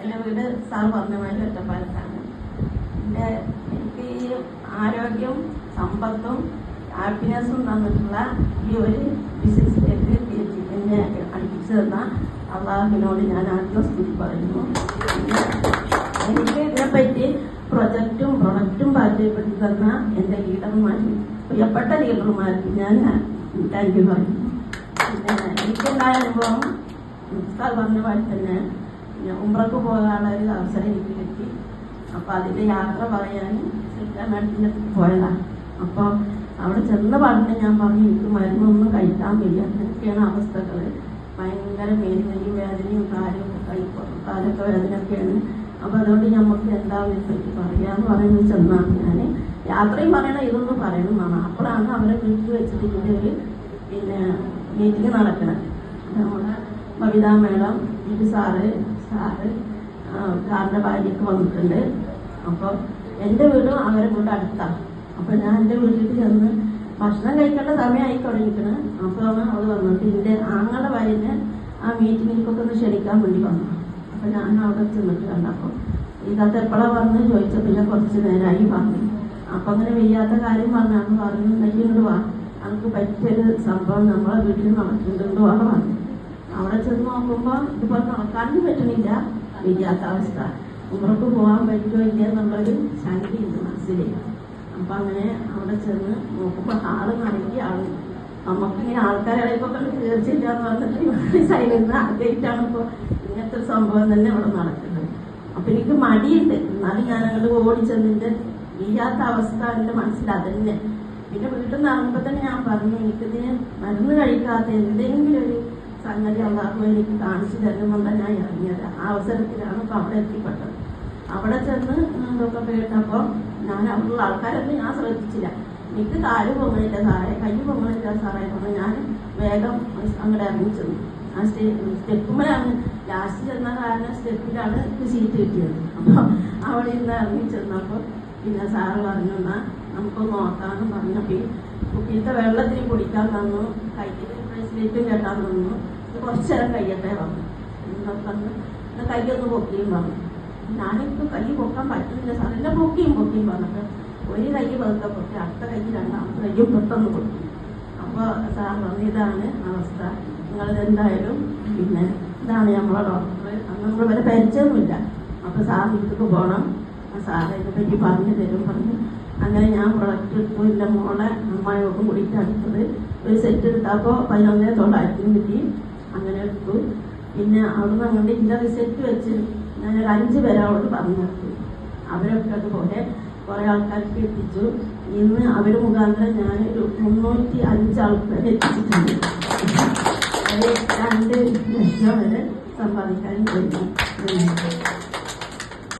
എന്റെ വീട് സാർ പറഞ്ഞ മാതിരി ഒറ്റപ്പാലത്താണ്. എന്റെ എനിക്ക് ഈ ആരോഗ്യം സമ്പത്തും ഹാപ്പിനെസ്സും തന്നിട്ടുള്ള ഈ ഒരു ബിസിനസ്സിലേക്ക് എന്നെ അടുപ്പിച്ചു തന്ന അള്ളാഹുവിനോട് ഞാൻ ആദ്യം സ്തുതി പറയുന്നു. എനിക്ക് ഇതിനെപ്പറ്റി പ്രൊജക്റ്റും പ്രൊഡക്റ്റും പരിചയപ്പെടുത്തി തന്ന എന്റെ ലീഡർമാരും പ്രിയപ്പെട്ട ലീഡർമാർക്ക് ഞാൻ താങ്ക് യു പറയുന്നു. എനിക്കുണ്ടായ അനുഭവം സാർ പറഞ്ഞ പോലെ തന്നെ ഉമ്രക്ക് പോകാനുള്ള ഒരു അവസരം എനിക്ക് കിട്ടി. അപ്പൊ അതിന്റെ യാത്ര പറയാൻ സിൽക്കാനാട്ടിന്റെ പോയതാണ് അപ്പൊ അവിടെ ചെന്ന പാടിന് ഞാൻ പറഞ്ഞു എനിക്ക് മരുന്നൊന്നും കഴിക്കാൻ വയ്യ. അങ്ങനെയൊക്കെയാണ് അവസ്ഥകൾ ഭയങ്കര മേലുകയും വേദനയും കാര്യവും കഴിക്കും കാലൊക്കെ വേദനയൊക്കെയാണ്. അപ്പൊ അതുകൊണ്ട് നമുക്ക് എന്താ പറ്റി പറയാന്ന് പറയുന്നത് ചെന്നാണ് ഞാൻ യാത്രയും പറയണ ഇതൊന്നും പറയണം എന്നാണ്. അപ്പോഴാണ് അവരെ വീട്ടിൽ വെച്ചിട്ട് ഇതിന്റെ ഒരു പിന്നെ മീറ്റിംഗ് നടക്കണം നമ്മുടെ ബബിത മേഡം ഇത് സാറ് സാറ് സാറിന്റെ ഭാര്യക്ക് വന്നിട്ടുണ്ട്. അപ്പോൾ എന്റെ വീട് അവരെ കൊണ്ട് അടുത്താണ് അപ്പോൾ ഞാൻ എന്റെ വീട്ടിൽ ചെന്ന് ഭക്ഷണം കഴിക്കേണ്ട സമയമായി തുടങ്ങിക്കണ് അപ്പോഴാണ് അവൾ വന്നു എന്റെ ആങ്ങളുടെ ഭാര്യനെ ആ മീറ്റിങ്ങിലേക്കൊക്കെ ഒന്ന് ക്ഷണിക്കാൻ വേണ്ടി വന്നു. അപ്പോൾ ഞാൻ അവിടെ ചെന്നിട്ട് കണ്ടപ്പോൾ ഇതാത്ത എപ്പോഴാണ് വന്ന് ചോദിച്ചപ്പോൾ പിന്നെ കുറച്ച് നേരമായി പറഞ്ഞു. അപ്പം അങ്ങനെ വയ്യാത്ത കാര്യം പറഞ്ഞാണ് പറഞ്ഞു നെയ്യുണ്ടുവാ വാ. പറ്റിയൊരു സംഭവം നമ്മളെ വീട്ടിൽ നടക്കുന്നുണ്ടോ അവിടെ പറഞ്ഞു. അവിടെ ചെന്ന് നോക്കുമ്പോൾ ഇതുപോലെ നടക്കാനും പറ്റണില്ല അവസ്ഥ. ഉമ്മർക്ക് പോകാൻ പറ്റുമോ ഇല്ല എന്നുള്ളൊരു ശങ്കയുണ്ട് മനസ്സിൽ അപ്പം അങ്ങനെ അവിടെ ചെന്ന് നോക്കുമ്പോൾ ആൾ നിറയെ ആൾ. നമുക്കിങ്ങനെ ആൾക്കാരെ ഇടയ്ക്കൊക്കെ തീർച്ചയില്ല എന്ന് പറഞ്ഞിട്ട് സൈലന്റ് ആദ്യമായിട്ടാണ് ഇപ്പോൾ ഇങ്ങനത്തെ ഒരു സംഭവം തന്നെ അവിടെ നടക്കുന്നത്. അപ്പൊ എനിക്ക് മടിയുണ്ട്. എന്നാലും ഞാൻ അങ്ങോട്ട് ഓടി ചെന്നിട്ട് വയ്യാത്ത അവസ്ഥ എന്റെ മനസ്സിൽ അതന്നെ. പിന്നെ വീട്ടിൽ നിന്ന് ഇറങ്ങുമ്പോൾ തന്നെ ഞാൻ പറഞ്ഞു എനിക്കിതിന് മരുന്ന് കഴിക്കാത്ത എന്തെങ്കിലും ഒരു എനിക്ക് കാണിച്ചു തരുമെന്നാണ് ഞാൻ ഇറങ്ങിയത് ആ അവസരത്തിലാണ് ഇപ്പൊ അവിടെ എത്തിപ്പെട്ടത്. അവിടെ ചെന്ന് ഇതൊക്കെ കേട്ടപ്പോൾ ഞാൻ അവിടെയുള്ള ആൾക്കാരൊന്നും ഞാൻ ശ്രദ്ധിച്ചില്ല. എനിക്ക് കാൽ പൊങ്ങണില്ല സാറേ കൈ പൊങ്ങണില്ല സാറേ. പറഞ്ഞു ഞാൻ വേഗം അങ്ങോട്ട് ഇറങ്ങി ചെന്നു. ആ സ്റ്റെ സ്റ്റെപ്പുമ്പോഴാണ് ലാസ്റ്റ് ചെന്ന കാരണം സ്റ്റെപ്പിലാണ് എനിക്ക് സീറ്റ് കിട്ടിയത്. അപ്പോൾ അവിടെ നിന്ന് ഇറങ്ങി ചെന്നപ്പോൾ പിന്നെ സാറ് പറഞ്ഞു എന്നാ നമുക്ക് നോക്കാമെന്ന് പറഞ്ഞപ്പോൾ കുട്ടിയുടെ വെള്ളത്തിന് കുടിക്കാൻ തന്നു കയ്യിൽ ബ്രേസ്ലെറ്റും കെട്ടാൻ തന്നു. കുറച്ച് നേരം കഴിയട്ടെ പറഞ്ഞു. എന്നാ കൈയൊന്ന് പൊക്കിയും പറഞ്ഞു. ഞാനിപ്പോൾ കൈ പൊക്കാൻ പറ്റുന്നില്ല സാർ. എന്നെ പൊക്കിയും പൊക്കിയും പറഞ്ഞിട്ട് ഒരു കൈ വെറുതെ പൊക്കി അടുത്ത കൈ രണ്ടാമത്തെ കൈയും പെട്ടെന്ന് പൊക്കി അപ്പോൾ സാർ പറഞ്ഞു ഇതാണ് അവസ്ഥ. നിങ്ങളത് എന്തായാലും പിന്നെ ഇതാണ് നമ്മളെ ഡോക്ടർ അന്ന് നമ്മൾ വരെ പരിചയമൊന്നുമില്ല. അപ്പോൾ സാർ വീട്ടിലേക്ക് പോകണം. സാറ് ഇതിനെപ്പറ്റി പറഞ്ഞു തരും. പറഞ്ഞു അങ്ങനെ ഞാൻ പ്രൊഡക്റ്റ് എടുത്തു. എന്റെ മോളെ അമ്മായിയോടും കൂടിയിട്ട് അടുത്തത് ഒരു സെറ്റ് എടുത്തപ്പോൾ പതിനൊന്നേ തൊള്ളായിരത്തിന് കിട്ടി. അങ്ങനെ എടുത്തു. പിന്നെ അവിടുന്ന് അങ്ങോട്ട് ഇന്ന റിസൾട്ട് വെച്ച് ഞാനൊരു അഞ്ച് പേരെ അവളോട് പറഞ്ഞു നിർത്തി അവരൊക്കെ അതുപോലെ കുറേ ആൾക്കാർക്ക് എത്തിച്ചു. ഇന്ന് അവർ മുഖാന്തരം ഞാൻ ഒരു മുന്നൂറ്റി അഞ്ച് ആൾക്കാരെ എത്തിച്ചിട്ടുണ്ട്. രണ്ട് ലക്ഷം വരെ സമ്പാദിക്കാൻ കഴിഞ്ഞു.